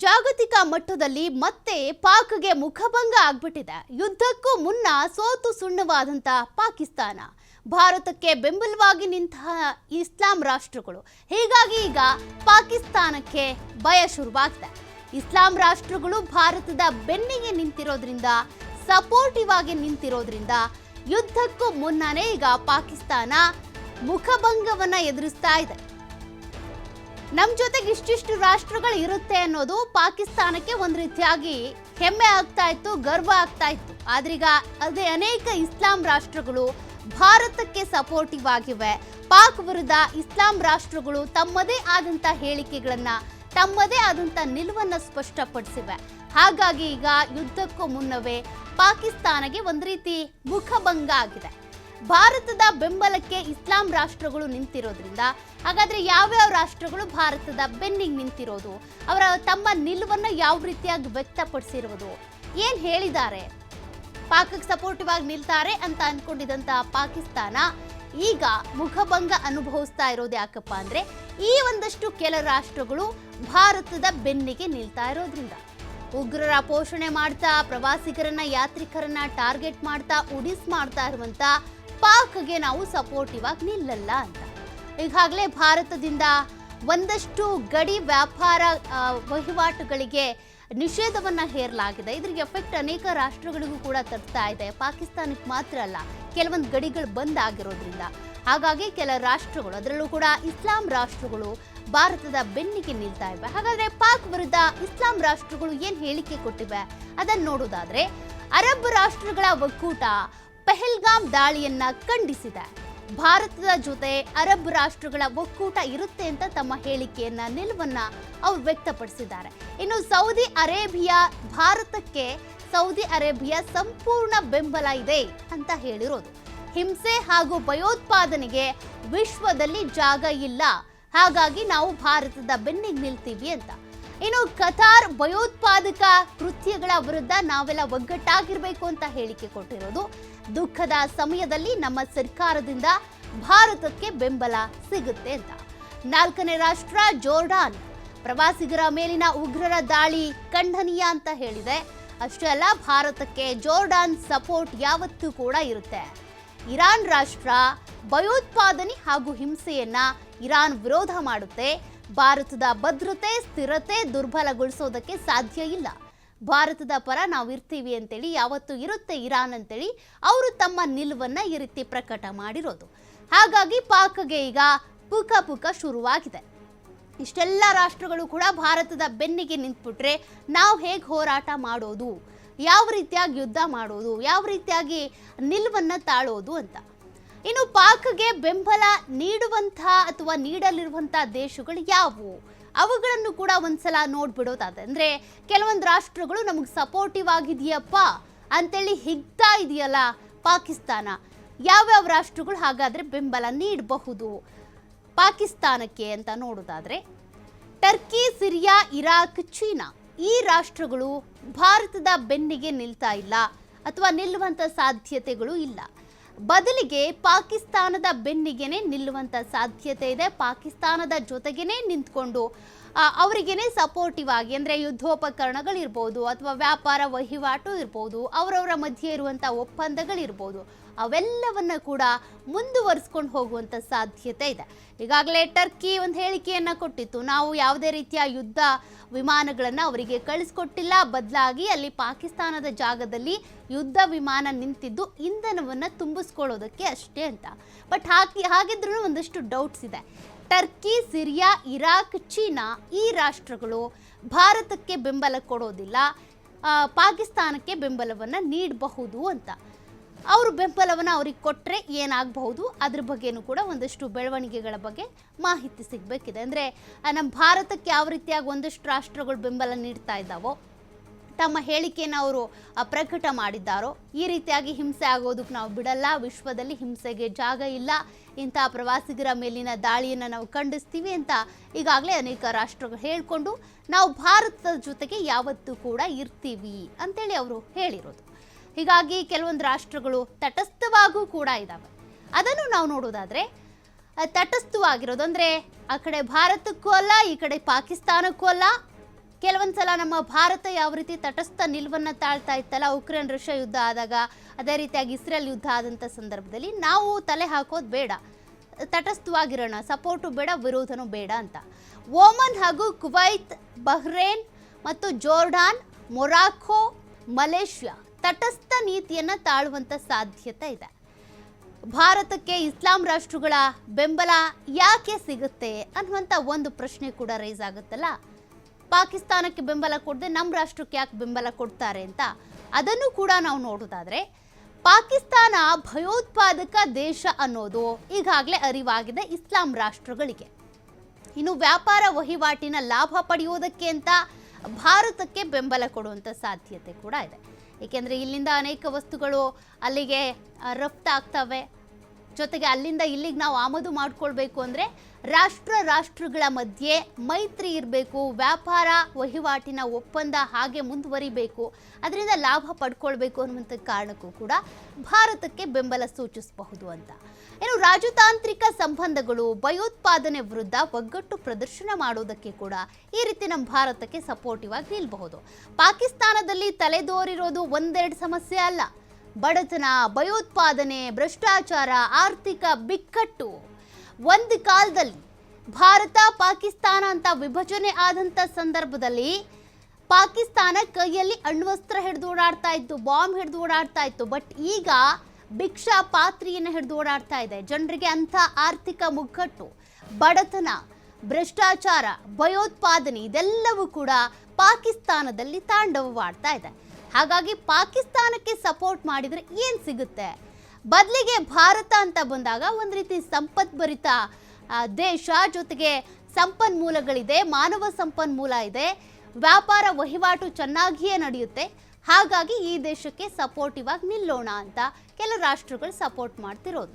ಜಾಗತಿಕ ಮಟ್ಟದಲ್ಲಿ ಮತ್ತೆ ಪಾಕ್ಗೆ ಮುಖಭಂಗ ಆಗ್ಬಿಟ್ಟಿದೆ. ಯುದ್ಧಕ್ಕೂ ಮುನ್ನ ಸೋತು ಸುಣ್ಣವಾದಂಥ ಪಾಕಿಸ್ತಾನ. ಭಾರತಕ್ಕೆ ಬೆಂಬಲವಾಗಿ ನಿಂತಹ ಇಸ್ಲಾಂ ರಾಷ್ಟ್ರಗಳು. ಹೀಗಾಗಿ ಈಗ ಪಾಕಿಸ್ತಾನಕ್ಕೆ ಭಯ ಶುರುವಾಗಿದೆ ಇಸ್ಲಾಂ ರಾಷ್ಟ್ರಗಳು ಭಾರತದ ಬೆನ್ನಿಗೆ ನಿಂತಿರೋದ್ರಿಂದ ಸಪೋರ್ಟಿವ್ ಆಗಿ ನಿಂತಿರೋದ್ರಿಂದ ಯುದ್ಧಕ್ಕೂ ಮುನ್ನನೇ ಈಗ ಪಾಕಿಸ್ತಾನ ಮುಖಭಂಗವನ್ನ ಎದುರಿಸ್ತಾ ಇದೆ. ನಮ್ ಜೊತೆಗೆ ಇಷ್ಟಿಷ್ಟು ರಾಷ್ಟ್ರಗಳು ಇರುತ್ತೆ ಅನ್ನೋದು ಪಾಕಿಸ್ತಾನಕ್ಕೆ ಒಂದ್ ರೀತಿಯಾಗಿ ಹೆಮ್ಮೆ ಆಗ್ತಾ ಇತ್ತು, ಗರ್ವ ಆಗ್ತಾ ಇತ್ತು. ಆದ್ರೀಗ ಅದೇ ಅನೇಕ ಇಸ್ಲಾಂ ರಾಷ್ಟ್ರಗಳು ಭಾರತಕ್ಕೆ ಸಪೋರ್ಟಿವ್ ಆಗಿವೆ. ಪಾಕ್ ವಿರುದ್ಧ ಇಸ್ಲಾಂ ರಾಷ್ಟ್ರಗಳು ತಮ್ಮದೇ ಆದಂತ ಹೇಳಿಕೆಗಳನ್ನ, ತಮ್ಮದೇ ಆದಂತ ನಿಲುವನ್ನ ಸ್ಪಷ್ಟಪಡಿಸಿವೆ. ಹಾಗಾಗಿ ಈಗ ಯುದ್ಧಕ್ಕೂ ಮುನ್ನವೇ ಪಾಕಿಸ್ತಾನಗೆ ಒಂದ್ ರೀತಿ ಮುಖಭಂಗ ಆಗಿದೆ. ಭಾರತದ ಬೆಂಬಲಕ್ಕೆ ಇಸ್ಲಾಂ ರಾಷ್ಟ್ರಗಳು ನಿಂತಿರೋದ್ರಿಂದ, ಹಾಗಾದ್ರೆ ಯಾವ್ಯಾವ ರಾಷ್ಟ್ರಗಳು ಭಾರತದ ಬೆನ್ನಿಗೆ ನಿಂತಿರೋದು? ಅವರ ತಮ್ಮ ನಿಲುವನ್ನು ಯಾವ ರೀತಿಯಾಗಿ ವ್ಯಕ್ತಪಡಿಸಿರುವುದು ಏನ್ ಹೇಳಿದ್ದಾರೆ? ಪಾಕಕ್ಕೆ ಸಪೋರ್ಟಿವ್ ಆಗಿ ನಿಲ್ತಾರೆ ಅಂತ ಅನ್ಕೊಂಡಿದ್ದಂತ ಪಾಕಿಸ್ತಾನ ಈಗ ಮುಖಭಂಗ ಅನುಭವಿಸ್ತಾ ಇರೋದು ಯಾಕಪ್ಪ ಅಂದ್ರೆ, ಈ ಒಂದಷ್ಟು ಕೆಲ ರಾಷ್ಟ್ರಗಳು ಭಾರತದ ಬೆನ್ನಿಗೆ ನಿಲ್ತಾ ಇರೋದ್ರಿಂದ. ಉಗ್ರರ ಪೋಷಣೆ ಮಾಡ್ತಾ, ಪ್ರವಾಸಿಗರನ್ನ, ಯಾತ್ರಿಕರನ್ನ ಟಾರ್ಗೆಟ್ ಮಾಡ್ತಾ, ಉಡಿಸ್ ಮಾಡ್ತಾ ಇರುವಂತ ಪಾಕ್ಗೆ ನಾವು ಸಪೋರ್ಟಿವ್ ಆಗಿ ನಿಲ್ಲಲ್ಲ ಅಂತ. ಈಗಾಗಲೇ ಭಾರತದಿಂದ ಒಂದಷ್ಟು ಗಡಿ ವ್ಯಾಪಾರ ವಹಿವಾಟುಗಳಿಗೆ ನಿಷೇಧವನ್ನ ಹೇರಲಾಗಿದೆ. ಇದ್ರಿಗೆ ಎಫೆಕ್ಟ್ ಅನೇಕ ರಾಷ್ಟ್ರಗಳಿಗೂ ಕೂಡ ತರ್ತಾ ಇದೆ. ಪಾಕಿಸ್ತಾನಕ್ಕೆ ಮಾತ್ರ ಅಲ್ಲ, ಕೆಲವೊಂದು ಗಡಿಗಳು ಬಂದ್ ಆಗಿರೋದ್ರಿಂದ. ಹಾಗಾಗಿ ಕೆಲ ರಾಷ್ಟ್ರಗಳು, ಅದರಲ್ಲೂ ಕೂಡ ಇಸ್ಲಾಂ ರಾಷ್ಟ್ರಗಳು ಭಾರತದ ಬೆನ್ನಿಗೆ ನಿಲ್ತಾ ಇವೆ. ಹಾಗಾದ್ರೆ ಪಾಕ್ ವಿರುದ್ಧ ಇಸ್ಲಾಂ ರಾಷ್ಟ್ರಗಳು ಏನು ಹೇಳಿಕೆ ಕೊಟ್ಟಿವೆ? ಅದನ್ನ ನೋಡೋದಾದ್ರೆ ಅರಬ್ ರಾಷ್ಟ್ರಗಳ ಒಕ್ಕೂಟ ಪೆಹಲ್ಗಾಮ್ ದಾಳಿಯನ್ನ ಖಂಡಿಸಿದೆ. ಭಾರತದ ಜೊತೆ ಅರಬ್ ರಾಷ್ಟ್ರಗಳ ಒಕ್ಕೂಟ ಇರುತ್ತೆ ಅಂತ ತಮ್ಮ ಹೇಳಿಕೆಯನ್ನ, ನಿಲುವನ್ನ ಅವ್ರು ವ್ಯಕ್ತಪಡಿಸಿದ್ದಾರೆ. ಇನ್ನು ಸೌದಿ ಅರೇಬಿಯಾ, ಭಾರತಕ್ಕೆ ಸೌದಿ ಅರೇಬಿಯಾ ಸಂಪೂರ್ಣ ಬೆಂಬಲ ಇದೆ ಅಂತ ಹೇಳಿರೋದು. ಹಿಂಸೆ ಹಾಗೂ ಭಯೋತ್ಪಾದನೆಗೆ ವಿಶ್ವದಲ್ಲಿ ಜಾಗ ಇಲ್ಲ. ಹಾಗಾಗಿ ನಾವು ಭಾರತದ ಬೆನ್ನಿಗೆ ನಿಲ್ತೀವಿ ಅಂತ. ಇನ್ನು ಕತಾರ್ ಭಯೋತ್ಪಾದಕ ಕೃತ್ಯಗಳ ವಿರುದ್ಧ ನಾವೆಲ್ಲ ಒಗ್ಗಟ್ಟಾಗಿರ್ಬೇಕು ಅಂತ ಹೇಳಿಕೆ ಕೊಟ್ಟಿರೋದು. ದುಃಖದ ಸಮಯದಲ್ಲಿ ನಮ್ಮ ಸರ್ಕಾರದಿಂದ ಭಾರತಕ್ಕೆ ಬೆಂಬಲ ಸಿಗುತ್ತೆ ಅಂತ. ನಾಲ್ಕನೇ ರಾಷ್ಟ್ರ ಜೋರ್ಡಾನ್. ಪ್ರವಾಸಿಗರ ಮೇಲಿನ ಉಗ್ರರ ದಾಳಿ ಖಂಡನೀಯ ಅಂತ ಹೇಳಿದೆ. ಅಷ್ಟೇ ಅಲ್ಲ, ಭಾರತಕ್ಕೆ ಜೋರ್ಡಾನ್ ಸಪೋರ್ಟ್ ಯಾವತ್ತೂ ಕೂಡ ಇರುತ್ತೆ. ಇರಾನ್ ರಾಷ್ಟ್ರ ಭಯೋತ್ಪಾದನೆ ಹಾಗೂ ಹಿಂಸೆಯನ್ನ ಇರಾನ್ ವಿರೋಧ ಮಾಡುತ್ತೆ. ಭಾರತದ ಭದ್ರತೆ, ಸ್ಥಿರತೆ ದುರ್ಬಲಗೊಳಿಸೋದಕ್ಕೆ ಸಾಧ್ಯ ಇಲ್ಲ. ಭಾರತದ ಪರ ನಾವು ಇರ್ತೀವಿ ಅಂತೇಳಿ, ಯಾವತ್ತು ಇರುತ್ತೆ ಇರಾನ್ ಅಂತೇಳಿ ಅವರು ತಮ್ಮ ನಿಲುವನ್ನ ಈ ರೀತಿ ಪ್ರಕಟ ಮಾಡಿರೋದು. ಹಾಗಾಗಿ ಪಾಕ್ಗೆ ಈಗ ಪುಕ ಪುಕ ಶುರುವಾಗಿದೆ. ಇಷ್ಟೆಲ್ಲ ರಾಷ್ಟ್ರಗಳು ಕೂಡ ಭಾರತದ ಬೆನ್ನಿಗೆ ನಿಂತ್ಬಿಟ್ರೆ ನಾವು ಹೇಗೆ ಹೋರಾಟ ಮಾಡೋದು, ಯಾವ ರೀತಿಯಾಗಿ ಯುದ್ಧ ಮಾಡೋದು, ಯಾವ ರೀತಿಯಾಗಿ ನಿಲುವನ್ನ ತಾಳೋದು ಅಂತ. ಇನ್ನು ಪಾಕ್ಗೆ ಬೆಂಬಲ ನೀಡುವಂಥ ಅಥವಾ ನೀಡಲಿರುವಂಥ ದೇಶಗಳು ಯಾವುವು? ಅವುಗಳನ್ನು ಕೂಡ ಒಂದ್ಸಲ ನೋಡ್ಬಿಡೋದಾದ್ರೆ, ಅಂದ್ರೆ ಕೆಲವೊಂದು ರಾಷ್ಟ್ರಗಳು ನಮಗೆ ಸಪೋರ್ಟಿವ್ ಆಗಿದೆಯಪ್ಪ ಅಂತೇಳಿ ಹಿಗ್ತಾ ಇದೆಯಲ್ಲ ಪಾಕಿಸ್ತಾನ. ಯಾವ್ಯಾವ ರಾಷ್ಟ್ರಗಳು ಹಾಗಾದ್ರೆ ಬೆಂಬಲ ನೀಡಬಹುದು? ಪಾಕಿಸ್ತಾನಕ್ಕೆ ಅಂತ ನೋಡೋದಾದ್ರೆ, ಟರ್ಕಿ, ಸಿರಿಯಾ, ಇರಾಕ್, ಚೀನಾ ಈ ರಾಷ್ಟ್ರಗಳು ಭಾರತದ ಬೆನ್ನಿಗೆ ನಿಲ್ತಾ ಇಲ್ಲ ಅಥವಾ ನಿಲ್ಲುವಂತ ಸಾಧ್ಯತೆಗಳು ಇಲ್ಲ. ಬದಲಿಗೆ ಪಾಕಿಸ್ತಾನದ ಬೆನ್ನಿಗೆನೆ ನಿಲ್ಲುವಂತ ಸಾಧ್ಯತೆ ಇದೆ. ಪಾಕಿಸ್ತಾನದ ಜೊತೆಗೇನೆ ನಿಂತ್ಕೊಂಡು ಅವರಿಗೇನೆ ಸಪೋರ್ಟಿವ್ ಆಗಿ, ಅಂದರೆ ಯುದ್ಧೋಪಕರಣಗಳಿರ್ಬೋದು ಅಥವಾ ವ್ಯಾಪಾರ ವಹಿವಾಟು ಇರ್ಬೋದು, ಅವರವರ ಮಧ್ಯೆ ಇರುವಂಥ ಒಪ್ಪಂದಗಳಿರ್ಬೋದು, ಅವೆಲ್ಲವನ್ನ ಕೂಡ ಮುಂದುವರಿಸ್ಕೊಂಡು ಹೋಗುವಂಥ ಸಾಧ್ಯತೆ ಇದೆ. ಈಗಾಗಲೇ ಟರ್ಕಿ ಒಂದು ಹೇಳಿಕೆಯನ್ನು ಕೊಟ್ಟಿತ್ತು. ನಾವು ಯಾವುದೇ ರೀತಿಯ ಯುದ್ಧ ವಿಮಾನಗಳನ್ನು ಅವರಿಗೆ ಕಳಿಸ್ಕೊಟ್ಟಿಲ್ಲ. ಬದಲಾಗಿ ಅಲ್ಲಿ ಪಾಕಿಸ್ತಾನದ ಜಾಗದಲ್ಲಿ ಯುದ್ಧ ವಿಮಾನ ನಿಂತಿದ್ದು ಇಂಧನವನ್ನು ತುಂಬಿಸ್ಕೊಳ್ಳೋದಕ್ಕೆ ಅಷ್ಟೇ ಅಂತ. ಬಟ್ ಹಾಕಿ, ಹಾಗಿದ್ರೂ ಒಂದಷ್ಟು ಡೌಟ್ಸ್ ಇದೆ. ಟರ್ಕಿ, ಸಿರಿಯಾ, ಇರಾಕ್, ಚೀನಾ ಈ ರಾಷ್ಟ್ರಗಳು ಭಾರತಕ್ಕೆ ಬೆಂಬಲ ಕೊಡೋದಿಲ್ಲ ಪಾಕಿಸ್ತಾನಕ್ಕೆ ಬೆಂಬಲವನ್ನು ನೀಡಬಹುದು ಅಂತ. ಅವರು ಬೆಂಬಲವನ್ನು ಅವ್ರಿಗೆ ಕೊಟ್ಟರೆ ಏನಾಗಬಹುದು? ಅದ್ರ ಬಗ್ಗೆನೂ ಕೂಡ ಒಂದಷ್ಟು ಬೆಳವಣಿಗೆಗಳ ಬಗ್ಗೆ ಮಾಹಿತಿ ಸಿಗಬೇಕಿದೆ. ಅಂದರೆ ನಮ್ಮ ಭಾರತಕ್ಕೆ ಯಾವ ರೀತಿಯಾಗಿ ಒಂದಷ್ಟು ರಾಷ್ಟ್ರಗಳು ಬೆಂಬಲ ನೀಡ್ತಾ ಇದ್ದಾವೋ ತಮ್ಮ ಹೇಳಿಕೆಯನ್ನು ಅವರು ಪ್ರಕಟ ಮಾಡಿದ್ದಾರೋ, ಈ ರೀತಿಯಾಗಿ ಹಿಂಸೆ ಆಗೋದಕ್ಕೆ ನಾವು ಬಿಡಲ್ಲ. ವಿಶ್ವದಲ್ಲಿ ಹಿಂಸೆಗೆ ಜಾಗ ಇಲ್ಲ. ಇಂಥ ಪ್ರವಾಸಿಗರ ಮೇಲಿನ ದಾಳಿಯನ್ನು ನಾವು ಖಂಡಿಸ್ತೀವಿ ಅಂತ ಈಗಾಗಲೇ ಅನೇಕ ರಾಷ್ಟ್ರಗಳು ಹೇಳಿಕೊಂಡು, ನಾವು ಭಾರತದ ಜೊತೆಗೆ ಯಾವತ್ತೂ ಕೂಡ ಇರ್ತೀವಿ ಅಂತೇಳಿ ಅವರು ಹೇಳಿರೋದು. ಹೀಗಾಗಿ ಕೆಲವೊಂದು ರಾಷ್ಟ್ರಗಳು ತಟಸ್ಥವಾಗೂ ಕೂಡ ಇದ್ದಾವೆ ಅದನ್ನು ನಾವು ನೋಡೋದಾದರೆ ತಟಸ್ಥವಾಗಿರೋದು ಅಂದರೆ, ಆ ಕಡೆ ಭಾರತಕ್ಕೂ ಅಲ್ಲ, ಈ ಕಡೆ ಪಾಕಿಸ್ತಾನಕ್ಕೂ ಅಲ್ಲ ಕೆಲವೊಂದ್ಸಲ ನಮ್ಮ ಭಾರತ ಯಾವ ರೀತಿ ತಟಸ್ಥ ನಿಲುವನ್ನ ತಾಳ್ತಾ ಇತ್ತಲ್ಲ, ಉಕ್ರೇನ್ ರಷ್ಯಾ ಯುದ್ಧ ಆದಾಗ ಅದೇ ರೀತಿಯಾಗಿ ಇಸ್ರೇಲ್ ಯುದ್ಧ ಆದಂಥ ಸಂದರ್ಭದಲ್ಲಿ ನಾವು ತಲೆ ಹಾಕೋದು ಬೇಡ, ತಟಸ್ಥವಾಗಿರೋಣ, ಸಪೋರ್ಟು ಬೇಡ, ವಿರೋಧನೂ ಬೇಡ ಅಂತ. ಓಮನ್ ಹಾಗೂ ಕುವೈತ್, ಬಹ್ರೇನ್ ಮತ್ತು ಜೋರ್ಡಾನ್ ಮೊರಾಕೋ ಮಲೇಷ್ಯಾ ತಟಸ್ಥ ನೀತಿಯನ್ನು ತಾಳುವಂಥ ಸಾಧ್ಯತೆ ಇದೆ. ಭಾರತಕ್ಕೆ ಇಸ್ಲಾಂ ರಾಷ್ಟ್ರಗಳ ಬೆಂಬಲ ಯಾಕೆ ಸಿಗುತ್ತೆ ಅನ್ನುವಂಥ ಒಂದು ಪ್ರಶ್ನೆ ಕೂಡ ರೈಸ್ ಆಗುತ್ತಲ್ಲ? ಪಾಕಿಸ್ತಾನಕ್ಕೆ ಬೆಂಬಲ ಕೊಡದೆ ನಮ್ಮ ರಾಷ್ಟ್ರಕ್ಕೆ ಯಾಕೆ ಬೆಂಬಲ ಕೊಡ್ತಾರೆ ಅಂತ ಅದನ್ನು ಕೂಡ ನಾವು ನೋಡೋದಾದರೆ ಪಾಕಿಸ್ತಾನ ಭಯೋತ್ಪಾದಕ ದೇಶ ಅನ್ನೋದು ಈಗಾಗಲೇ ಅರಿವಾಗಿದೆ ಇಸ್ಲಾಂ ರಾಷ್ಟ್ರಗಳಿಗೆ. ಇನ್ನು ವ್ಯಾಪಾರ ವಹಿವಾಟಿನ ಲಾಭ ಪಡೆಯುವುದಕ್ಕೆ ಅಂತ ಭಾರತಕ್ಕೆ ಬೆಂಬಲ ಕೊಡುವಂಥ ಸಾಧ್ಯತೆ ಕೂಡ ಇದೆ. ಏಕೆಂದರೆ ಇಲ್ಲಿಂದ ಅನೇಕ ವಸ್ತುಗಳು ಅಲ್ಲಿಗೆ ರಫ್ತಾಗ್ತವೆ. ಜೊತೆಗೆ ಅಲ್ಲಿಂದ ಇಲ್ಲಿಗೆ ನಾವು ಆಮದು ಮಾಡ್ಕೊಳ್ಬೇಕು ಅಂದರೆ ರಾಷ್ಟ್ರ ರಾಷ್ಟ್ರಗಳ ಮಧ್ಯೆ ಮೈತ್ರಿ ಇರಬೇಕು, ವ್ಯಾಪಾರ ವಹಿವಾಟಿನ ಒಪ್ಪಂದ ಹಾಗೆ ಮುಂದುವರಿಬೇಕು, ಅದರಿಂದ ಲಾಭ ಪಡ್ಕೊಳ್ಬೇಕು ಅನ್ನುವಂಥ ಕಾರಣಕ್ಕೂ ಕೂಡ ಭಾರತಕ್ಕೆ ಬೆಂಬಲ ಸೂಚಿಸಬಹುದು ಅಂತ. ಏನು ರಾಜತಾಂತ್ರಿಕ ಸಂಬಂಧಗಳು, ಭಯೋತ್ಪಾದನೆ ವಿರುದ್ಧ ಒಗ್ಗಟ್ಟು ಪ್ರದರ್ಶನ ಮಾಡೋದಕ್ಕೆ ಕೂಡ ಈ ರೀತಿ ನಮ್ಮ ಭಾರತಕ್ಕೆ ಸಪೋರ್ಟಿವ್ ಆಗಿ ನಿಲ್ಬಹುದು. ಪಾಕಿಸ್ತಾನದಲ್ಲಿ ತಲೆದೋರಿರೋದು ಒಂದೆರಡು ಸಮಸ್ಯೆ ಅಲ್ಲ. ಬಡತನ, ಭಯೋತ್ಪಾದನೆ, ಭ್ರಷ್ಟಾಚಾರ, ಆರ್ಥಿಕ ಬಿಕ್ಕಟ್ಟು. ಒಂದು ಕಾಲದಲ್ಲಿ ಭಾರತ, ಪಾಕಿಸ್ತಾನ ಅಂತ ವಿಭಜನೆ ಆದಂಥ ಸಂದರ್ಭದಲ್ಲಿ ಪಾಕಿಸ್ತಾನ ಕೈಯಲ್ಲಿ ಅಣ್ವಸ್ತ್ರ ಹಿಡಿದು ಓಡಾಡ್ತಾ ಇತ್ತು, ಬಾಂಬ್ ಹಿಡಿದು ಓಡಾಡ್ತಾ ಇತ್ತು. ಬಟ್ ಈಗ ಭಿಕ್ಷಾ ಪಾತ್ರೆಯನ್ನು ಹಿಡಿದು ಓಡಾಡ್ತಾ ಇದೆ. ಜನರಿಗೆ ಅಂಥ ಆರ್ಥಿಕ ಮುಗ್ಗಟ್ಟು, ಬಡತನ, ಭ್ರಷ್ಟಾಚಾರ, ಭಯೋತ್ಪಾದನೆ ಇದೆಲ್ಲವೂ ಕೂಡ ಪಾಕಿಸ್ತಾನದಲ್ಲಿ ತಾಂಡವವಾಡ್ತಾ ಇದೆ. ಹಾಗಾಗಿ ಪಾಕಿಸ್ತಾನಕ್ಕೆ ಸಪೋರ್ಟ್ ಮಾಡಿದರೆ ಏನು ಸಿಗುತ್ತೆ? ಬದಲಿಗೆ ಭಾರತ ಅಂತ ಬಂದಾಗ ಒಂದು ರೀತಿ ಸಂಪದ್ಭರಿತ ದೇಶ ಜೊತೆಗೆ ಸಂಪನ್ಮೂಲಗಳಿದೆ, ಮಾನವ ಸಂಪನ್ಮೂಲ ಇದೆ, ವ್ಯಾಪಾರ ವಹಿವಾಟು ಚೆನ್ನಾಗಿಯೇ ನಡೆಯುತ್ತೆ. ಹಾಗಾಗಿ ಈ ದೇಶಕ್ಕೆ ಸಪೋರ್ಟಿವ್ ಆಗಿ ನಿಲ್ಲೋಣ ಅಂತ ಕೆಲ ರಾಷ್ಟ್ರಗಳು ಸಪೋರ್ಟ್ ಮಾಡ್ತಿರೋದು.